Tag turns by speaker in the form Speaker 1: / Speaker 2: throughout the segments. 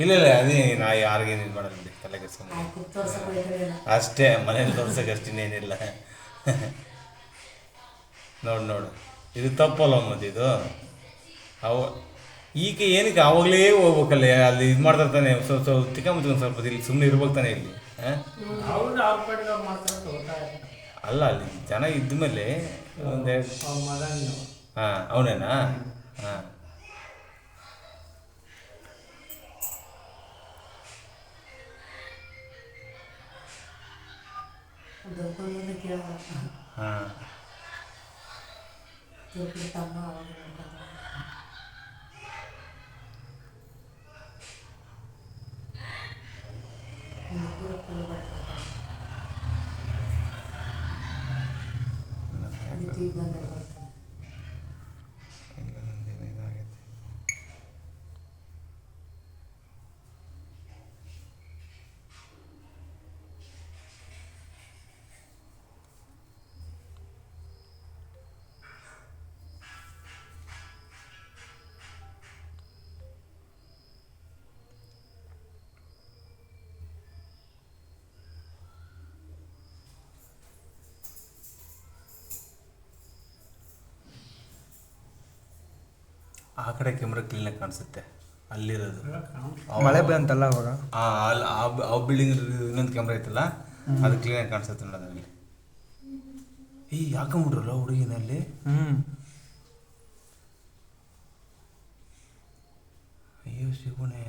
Speaker 1: ಇಲ್ಲ ಇಲ್ಲ ಅದೇ ನಾ ಯಾರಿಗೇನು ಇದು ಮಾಡಲ್ಲ ತಲೆ ಕೆಡ್ಸ್ಕೊಂಡು ಅಷ್ಟೇ ಮನೇಲಿ ತೋರ್ಸಕ್ಕೆ ಅಷ್ಟು ಇನ್ನೇನಿಲ್ಲ. ನೋಡು ನೋಡು. ಇದು ತಪ್ಪಲ್ಲ ಮತ್ತೆ ಇದು. ಅವ ಈಗ ಏನಕ್ಕೆ ಅವಾಗಲೇ ಹೋಗ್ಬೇಕಲ್ಲ ಅಲ್ಲಿ ಇದು ಮಾಡ್ತಾರೆ ತಾನೆ ಸ್ವಲ್ಪ ಸ್ವಲ್ಪ ತಿಕ್ಕ ಮುಚ್ಕೊಂಡು ಸ್ವಲ್ಪ ಇಲ್ಲಿ ಸುಮ್ಮನೆ ಇರ್ಬೇಕು ತಾನೆ ಇಲ್ಲಿ ಹಾಂ? ಅಲ್ಲ ಅಲ್ಲಿ ಜನ ಇದ್ದ ಮೇಲೆ
Speaker 2: ನೀವು
Speaker 1: ಹಾಂ ಅವನೇನಾ? ಹಾಂ. ಹಾಂ.
Speaker 3: ಅವಾಗ ನೋಡ್ಕೊಂಡ ಇಬ್ಬರು
Speaker 1: ಆ ಕಡೆ ಕ್ಯಾಮ್ರಾ ಕ್ಲೀನಾಗಿ ಕಾಣಿಸುತ್ತೆ. ಅಲ್ಲಿರೋದು.
Speaker 4: ಮಳೆ ಬಂತಲ್ಲ ಅವಾಗ?
Speaker 1: ಆ ಅಲ್ಲಿ ಆ ಬಿಲ್ಡಿಂಗ್ ಇನ್ನೊಂದು ಕ್ಯಾಮ್ರಾ ಐತಲ್ಲ ಅದು ಕ್ಲೀನಾಗಿ ಕಾಣಿಸುತ್ತೆ ನೋಡೋದು ಅಲ್ಲಿ ಈ ಹಾಕೊಂಬಿಟ್ರಲ್ಲ ಹುಡುಗಿನಲ್ಲಿ?
Speaker 4: ಹ್ಮ್.
Speaker 1: ಅಯ್ಯೋ ಶಿವನೇ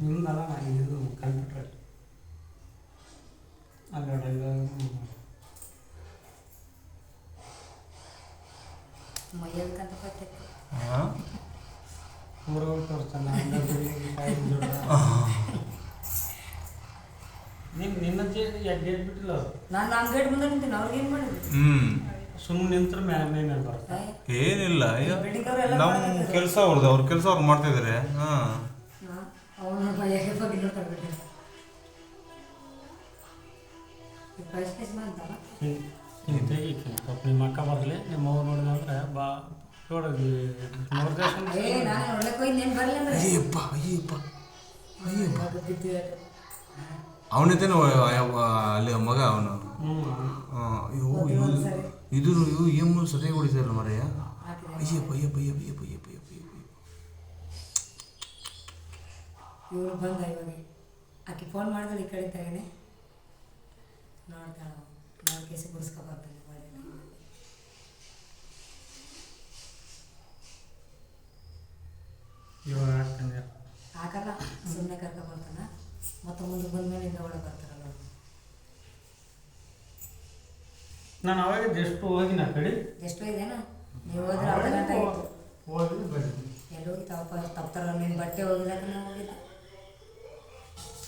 Speaker 2: ನಿಮ್ದಲ್ಲ ನಾನು ಇದು ಕಂಪ್ಯೂಟ್ರ್ ಅಲ್ಲ ತೋರಿಸ್ತಾನೆ ನಿನ್ನಜ್ಜಿ ಬಿಟ್ಟಿಲ್ಲ ಅವ್ರು?
Speaker 3: ನಾನು ನಮ್ಮ ಗೇಟ್ ಮುಂದೆ ನಿಂತೀನಿ ಅವ್ರಿಗೆ ಏನು ಮಾಡಿದ್ರು
Speaker 1: ಹ್ಞೂ
Speaker 2: ಸುಮ್ಮನೆ ನಿಂತ್ರ ಮೇಲೆ ಮೈ ಮೇಲೆ ಬರ್ತಾರೆ
Speaker 1: ಏನಿಲ್ಲ ನಮ್ಮ ಕೆಲಸ ಅವ್ರದ್ದು ಅವ್ರ ಕೆಲಸ ಅವ್ರು ಮಾಡ್ತಿದಾರೆ. ಹಾಂ.
Speaker 3: ಅವನ ಬಗ್ಗೆ ನೋಡ್ಕೊಂಡ್ಬಿಟ್ಟೆ
Speaker 2: ನಿಮ್ಮ ಅಕ್ಕ ಬರಲಿ ನಿಮ್ಮ ಅವ್ರು ನೋಡಿದಂದ್ರೆ ಬಾ. ನೋಡಿದೆ
Speaker 1: ಅಯ್ಯಪ್ಪ ಅಯ್ಯಪ್ಪ ಅವನಿದ್ದೇನೆ ಅಲ್ಲಿ ಮಗ ಅವನು. ಇದು ಇವು ಎಮ್ಮು ಸರಿಯಾಗಿ ಹೊಡಿತಾರಲ್ಲ ಮರೆಯ. ಅಯ್ಯಪ್ಪ ಅಯ್ಯಪ್ಪ ಅಯ್ಯಪ್ಪ ಅಯ್ಯಪ್ಪ ಅಯ್ಯಪ್ಪ ಅಯ್ಯಪ್ಪ ಅಯ್ಯಪ್ಪ
Speaker 3: ಇವರು ಬಂದ ಇವಾಗ ಆಕೆ ಫೋನ್ ಮಾಡಿದ್ರೆ ಈ ಕಡೆ ತಗೇನೆ ನೋಡ್ತಾ ನಾನು ಕೇಸಿ ಬಿಡಿಸ್ಕೊ ಬರ್ತಾನೆ
Speaker 2: ಇವಾಗ ಹಾಕ್ತಾನೆ
Speaker 3: ಹಾಕಲ್ಲ ಸುಮ್ಮನೆ ಕರ್ಕೊ ಬರ್ತಾನ. ಮತ್ತೆ ಮುಂದೆ ಬಂದ್ಮೇಲೆ ಇಂದ ಒಳಗೆ ಬರ್ತಾರಲ್ಲ
Speaker 2: ನಾನು ಅವಾಗ ಜಸ್ಟ್ ಹೋಗಿನ ಕಡೆ?
Speaker 3: ಎಷ್ಟು ಇದೇನಾ ನೀವು ಹೋದ್ರೆ ಅರ್ಧ ಗಂಟೆ ಆಯಿತು.
Speaker 2: ಹೋಗಿ ಬರ್ತೀನಿ
Speaker 3: ಎಲ್ಲಿ ಹೋಗಿ ತಪ್ಪ ತಪ್ತಾರ ನಿನ್ನ ಬಟ್ಟೆ ಹೋಗಿಲ್ಲ ನಾನು ಹೋಗಿದ್ದೆ.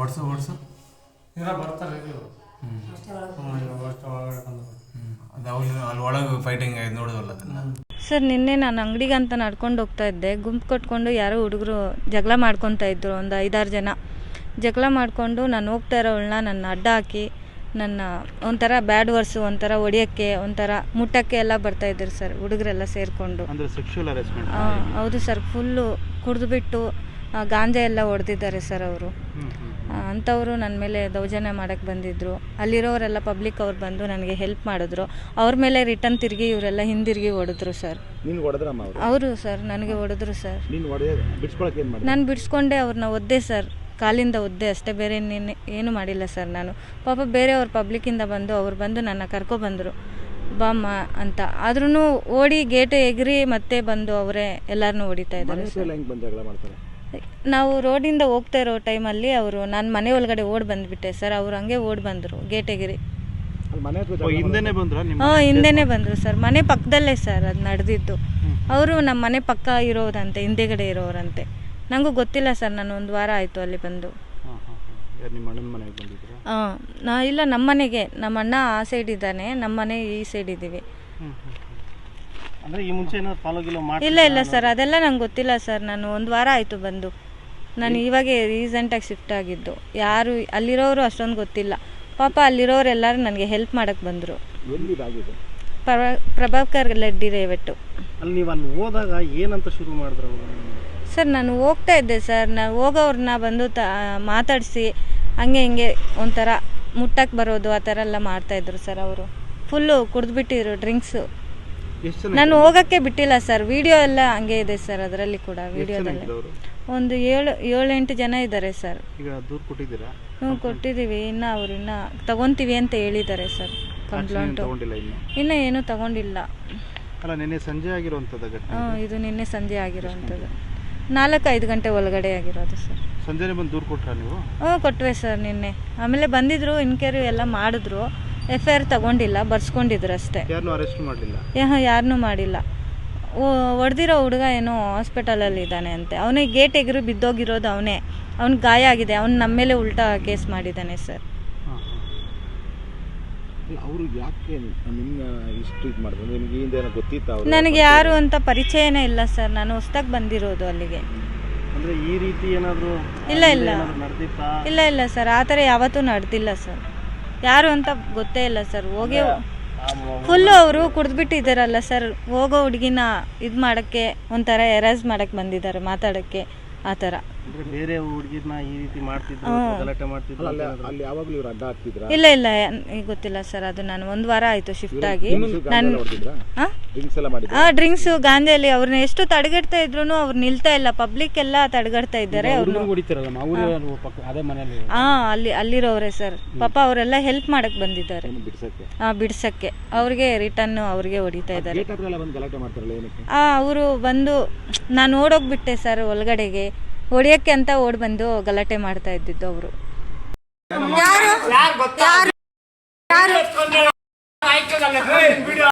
Speaker 1: ಓಡಿಸು ಓಡಿಸು
Speaker 2: ಇರ ಬರ್ತಾರೆ ಇವರು
Speaker 1: ಅದು ಅಲ್ಲಿ ಒಳಗೆ ಫೈಟಿಂಗ್ ಅದನ್ನು.
Speaker 5: ಸರ್ ನಿನ್ನೆ ನಾನು ಅಂಗಡಿಗೆ ಅಂತ ನಡ್ಕೊಂಡು ಹೋಗ್ತಾ ಇದ್ದೆ. ಗುಂಪು ಕಟ್ಕೊಂಡು ಯಾರೋ ಹುಡುಗರು ಜಗಳ ಮಾಡ್ಕೊತಾ ಇದ್ರು ಒಂದು ಐದಾರು ಜನ. ಜಗಳ ಮಾಡಿಕೊಂಡು ನಾನು ಹೋಗ್ತಾ ಇರೋಳನ್ನ ನನ್ನ ಅಡ್ಡ ಹಾಕಿ ನನ್ನ ಒಂಥರ ಬ್ಯಾಡ್ ವರ್ಸು ಒಂಥರ ಹೊಡಿಯೋಕ್ಕೆ ಒಂಥರ ಮುಟ್ಟಕ್ಕೆ ಎಲ್ಲ ಬರ್ತಾ ಇದ್ರು ಸರ್ ಹುಡುಗರೆಲ್ಲ ಸೇರಿಕೊಂಡು. ಹೌದು ಸರ್ ಫುಲ್ಲು ಕುಡಿದ್ಬಿಟ್ಟು ಗಾಂಜಾ ಎಲ್ಲ ಹೊಡೆದಿದ್ದಾರೆ ಸರ್ ಅವರು. ಅಂಥವರು ನನ್ನ ಮೇಲೆ ದೌರ್ಜನ್ಯ ಮಾಡೋಕ್ಕೆ ಬಂದಿದ್ದರು ಅಲ್ಲಿರೋರೆಲ್ಲ ಪಬ್ಲಿಕ್ ಅವ್ರು ಬಂದು ನನಗೆ ಹೆಲ್ಪ್ ಮಾಡಿದ್ರು. ಅವ್ರ ಮೇಲೆ ರಿಟರ್ನ್ ತಿರುಗಿ ಇವರೆಲ್ಲ ಹಿಂದಿರುಗಿ ಹೊಡೆದ್ರು ಸರ್
Speaker 6: ಅವರು?
Speaker 5: ಸರ್ ನನಗೆ ಹೊಡೆದ್ರು ಸರ್
Speaker 6: ನೀನು
Speaker 5: ಬಿಡಿಸ್ಕೊಂಡೆ ಅವ್ರನ್ನ ಒದ್ದೆ ಸರ್ ಕಾಲಿಂದ ಒದ್ದೆ ಅಷ್ಟೇ ಬೇರೆ ಇನ್ನೇನು ಏನು ಮಾಡಿಲ್ಲ ಸರ್ ನಾನು. ಪಾಪ ಬೇರೆಯವ್ರ ಪಬ್ಲಿಕ್ಕಿಂದ ಬಂದು ಅವ್ರು ಬಂದು ನನ್ನ ಕರ್ಕೊಬಂದರು ಬಾಮ್ಮ ಅಂತ. ಆದ್ರೂ ಓಡಿ ಗೇಟ್ ಎಗರಿ ಮತ್ತೆ ಬಂದು ಅವರೇ ಎಲ್ಲರನ್ನೂ ಹೊಡಿತಾ ಇದ್ದಾರೆ ನಾವು ರೋಡಿಂದ ಹೋಗ್ತಾ ಇರೋ ಟೈಮಲ್ಲಿ ಅವರು ನಾನು ಮನೆ ಒಳಗಡೆ ಓಡ್ ಬಂದ್ಬಿಟ್ಟೆ ಸರ್ ಅವ್ರು ಹಂಗೆ ಓಡ್ ಬಂದರು ಗೇಟೆಗಿರಿ. ಎಗರಿ
Speaker 6: ಅಲ್ಲಿ ಮನೆ ಹತ್ರ ಹಿಂದೆನೇ ಬಂದ್ರ ನಿಮ್ಮ
Speaker 5: ಹಾಂ ಹಿಂದೆನೇ ಬಂದರು ಸರ್ ಮನೆ ಪಕ್ಕದಲ್ಲೇ ಸರ್ ಅದು ನಡೆದಿದ್ದು. ಅವರು ನಮ್ಮ ಮನೆ ಪಕ್ಕ ಇರೋರಂತೆ ಹಿಂದೆಗಡೆ ಇರೋರಂತೆ. ನನಗೂ ಗೊತ್ತಿಲ್ಲ ಸರ್ ನಾನು ಒಂದು ವಾರ ಆಯಿತು ಅಲ್ಲಿ ಬಂದು.
Speaker 6: ಹಾಂ ಹಾಂ ನಿಮ್ಮ ಅಣ್ಣನ ಮನೆಗೆ ಬಂದಿದ್ದೀರಾ?
Speaker 5: ಹಾಂ ನಾ ಇಲ್ಲ ನಮ್ಮ ಮನೆಗೆ. ನಮ್ಮ ಅಣ್ಣ ಆ ಸೈಡ್ ಇದ್ದಾನೆ ನಮ್ಮ ಮನೆ ಈ ಸೈಡ್ ಇದ್ದೀವಿ.
Speaker 6: ಅಂದರೆ ಈ ಮುಂಚೆ ಏನಾದ್ರು ಫಾಲೋ ಗಿಲೋ ಮಾಡಿ
Speaker 5: ಇಲ್ಲ ಇಲ್ಲ ಸರ್ ಅದೆಲ್ಲ ನಂಗೆ ಗೊತ್ತಿಲ್ಲ ಸರ್. ನಾನು ಒಂದು ವಾರ ಆಯಿತು ಬಂದು. ನಾನು ಇವಾಗೆ ರೀಸೆಂಟಾಗಿ ಶಿಫ್ಟ್ ಆಗಿದ್ದು. ಯಾರು ಅಲ್ಲಿರೋರು ಅಷ್ಟೊಂದು ಗೊತ್ತಿಲ್ಲ. ಪಾಪ ಅಲ್ಲಿರೋರು ಎಲ್ಲರೂ ನನಗೆ ಹೆಲ್ಪ್ ಮಾಡಕ್ಕೆ ಬಂದರು. ಪ್ರಭಾ ಪ್ರಭಾಕರ್ ಲೆಡ್ಡಿ ರೇವಟ್ಟು.
Speaker 6: ಅಲ್ಲಿ ನೀವು ಅಲ್ಲಿ ಹೋದಾಗ ಏನಂತ ಶುರು ಮಾಡಿದ್ರು ಅವರು?
Speaker 5: ಸರ್ ನಾನು ಹೋಗ್ತಾ ಇದ್ದೆ ಸರ್. ನಾನು ಹೋಗೋವ್ರನ್ನ ಬಂದು ತ ಮಾತಾಡಿಸಿ ಹಂಗೆ ಹಿಂಗೆ ಒಂಥರ ಮುಟ್ಟಕ್ಕೆ ಬರೋದು ಆ ಥರ ಎಲ್ಲ ಮಾಡ್ತಾಯಿದ್ರು ಸರ್ ಅವರು. ಫುಲ್ಲು ಕುಡಿದ್ಬಿಟ್ಟಿದ್ರು ಡ್ರಿಂಕ್ಸು ನಾನು ಹೋಗಕ್ಕೆ ಬಿಟ್ಟಿಲ್ಲ ಸರ್. ವಿಡಿಯೋ ಎಲ್ಲ ಹಂಗೆ ಇದೆ ಸರ್ ಅದರಲ್ಲಿ ಕೂಡ ವಿಡಿಯೋದಲ್ಲಿ ಒಂದು ಏಳು ಏಳೆಂಟು ಜನ ಇದ್ದಾರೆ ಸರ್.
Speaker 6: ಈಗ ದೂರು ಕೊಟ್ಟಿದ್ದೀರಾ?
Speaker 5: ಹ್ಞೂ ಕೊಟ್ಟಿದ್ದೀವಿ. ಇನ್ನು ಅವ್ರು ಇನ್ನು ತಗೊತೀವಿ ಅಂತ ಹೇಳಿದ್ದಾರೆ ಸರ್. ಕಂಪ್ಲೇಂಟು.
Speaker 6: ಇನ್ನು?
Speaker 5: ಏನೂ ತಗೊಂಡಿಲ್ಲ.
Speaker 6: ಅಲ್ಲ ನಿನ್ನೆ ಸಂಜೆ ಆಗಿರುವಂಥದ್ದು ಘಟನೆ
Speaker 5: ಹ್ಞೂ ಇದು. ನಿನ್ನೆ ಸಂಜೆ ಆಗಿರೋವಂಥದ್ದು. ನಾಲ್ಕು ಐದು ಗಂಟೆ ಒಳಗಡೆ ಆಗಿರೋದು ಸರ್.
Speaker 6: ಸಂಜೆ ಬಂದು ದೂರು ಕೊಟ್ರಾ ನೀವು?
Speaker 5: ಹ್ಞೂ ಕೊಟ್ವೆ ಸರ್ ನಿನ್ನೆ. ಆಮೇಲೆ ಬಂದಿದ್ರು ಇನ್ಕ್ವೈರಿ ಎಲ್ಲ ಮಾಡಿದ್ರು. ಎಫ್ ಐ ಆರ್ ತಗೊಂಡಿಲ್ಲ ಬರ್ಸ್ಕೊಂಡಿದ್ರು ಅಷ್ಟೇ
Speaker 6: ಯಾರನ್ನೂ
Speaker 5: ಮಾಡಿಲ್ಲ. ಹೊಡೆದಿರೋ ಹುಡುಗ ಏನೋ ಹಾಸ್ಪಿಟಲಲ್ಲಿ ಇದ್ದಾನೆ ಅಂತೆ. ಅವನೇ ಗೇಟ್ ಎಗರು ಬಿದ್ದೋಗಿರೋದು ಅವನೇ. ಅವ್ನಿಗೆ ಗಾಯ ಆಗಿದೆ. ಅವ್ನು ನಮ್ಮ ಮೇಲೆ ಉಲ್ಟಾ ಕೇಸ್ ಮಾಡಿದ್ದಾನೆ ಸರ್ ನನಗೆ ಯಾರು ಅಂತ ಪರಿಚಯನೇ ಇಲ್ಲ ಸರ್ ನಾನು ಹೊಸ್ದಾಗಿ ಬಂದಿರೋದು ಅಲ್ಲಿಗೆ. ಇಲ್ಲ ಇಲ್ಲ. ಇಲ್ಲ ಇಲ್ಲ ಸರ್ ಆ ಥರ ಯಾವತ್ತೂ ನಡೆದಿಲ್ಲ ಸರ್ ಯಾರು ಅಂತ ಗೊತ್ತೇ ಇಲ್ಲ ಸರ್. ಹೋಗಿ ಫುಲ್ಲು ಅವರು ಕುಡಿದ್ಬಿಟ್ಟಿದ್ದಾರಲ್ಲ ಸರ್. ಹೋಗೋ ಹುಡುಗಿನ ಇದು ಮಾಡೋಕ್ಕೆ ಒಂಥರ ಎರೇಸ್ ಮಾಡೋಕ್ಕೆ ಬಂದಿದ್ದಾರೆ ಮಾತಾಡೋಕ್ಕೆ ಆ ಥರ.
Speaker 6: ಬೇರೆ ಹುಡುಗಿನ ಈ ರೀತಿ ಮಾಡ್ತಿದ್ರು ಅಥವಾ ಗಲಾಟೆ ಮಾಡ್ತಿದ್ರು ಅಲ್ಲಿ ಯಾವಾಗಲೂ ಇವ್ರು ಅಡ್ಡ ಹಾಕ್ತಿದ್ರ?
Speaker 5: ಇಲ್ಲ ಇಲ್ಲ ಈಗ ಗೊತ್ತಿಲ್ಲ ಸರ್. ಅದು ನಾನು ಒಂದು ವಾರ ಆಯಿತು ಶಿಫ್ಟ್ ಆಗಿ. ನಾನು ಹಾಂ?
Speaker 6: ಡ್ರಿಂಕ್ಸ್ ಎಲ್ಲ ಮಾಡಿದ್ರು
Speaker 5: ಆ ಡ್ರಿಂಕ್ಸು ಗಾಂಧಿಯಲ್ಲಿ ಅವ್ರನ್ನ ಎಷ್ಟು ತಡೆಗಟ್ತಾ ಇದ್ರು ಅವ್ರು ನಿಲ್ತಾ ಇಲ್ಲ ಪಬ್ಲಿಕ್ ಎಲ್ಲ ತಡೆಗಟ್ತಾ ಇದ್ದಾರೆ ಅವ್ರನ್ನ
Speaker 2: ಹೊಡಿತಿರಲ್ಲ ಅವರು ಪಕ್ಕ ಅದೇ ಮನೆಯಲ್ಲಿ
Speaker 5: ಹಾ ಅಲ್ಲಿ ಅಲ್ಲಿರೋರೆ ಸರ್ ಪಾಪ ಅವರೆಲ್ಲ ಹೆಲ್ಪ್ ಮಾಡಕ್ ಬಂದಿದ್ದಾರೆ
Speaker 6: ಬಿಡ್ಸಕ್ಕೆ
Speaker 5: ಆ ಬಿಡ್ಸಕ್ಕೆ ಅವ್ರಿಗೆ ರಿಟರ್ನ್ ಅವ್ರಿಗೆ ಹೊಡಿತಾ ಇದ್ದಾರೆ
Speaker 6: ಗೇಟ್ ಬಂದು ಗಲಾಟೆ ಮಾಡ್ತಾರಲ್ಲ ಏನಕ್ಕೆ
Speaker 5: ಆ ಅವರು ಬಂದು ನಾನು ಓಡೋಗ್ಬಿಟ್ಟೆ ಸರ್ ಒಳಗಡೆಗೆ ಹೊಡಿಯಕ್ಕೆ ಅಂತ ಓಡ್ ಬಂದು ಗಲಾಟೆ ಮಾಡ್ತಾ ಇದ್ದಿದ್ದು ಅವರು
Speaker 7: ಏ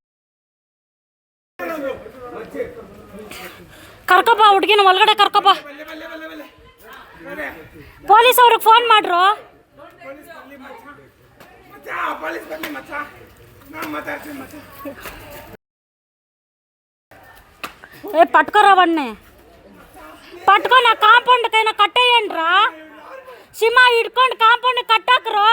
Speaker 7: ಕರ್ಕಪ್ಪ, ಹುಡುಗಿನ ಒಳಗಡೆ ಕರ್ಕಪ್ಪ. ಪೊಲೀಸ್ ಅವ್ರಿಗೆ ಫೋನ್ ಮಾಡ್ರು. ಏ ಪಟ್ಕೊರವಣ್ಣೆ ಪಟ್ಕೊ, ನಾ ಕಾಂಪೌಂಡ್ ಕೈನ ಕಟ್ಟೇಯನ್ರ ಸಿಂಹ ಹಿಡ್ಕೊಂಡು ಕಾಂಪೌಂಡ್ ಕಟ್ಟಾಕ್ರು.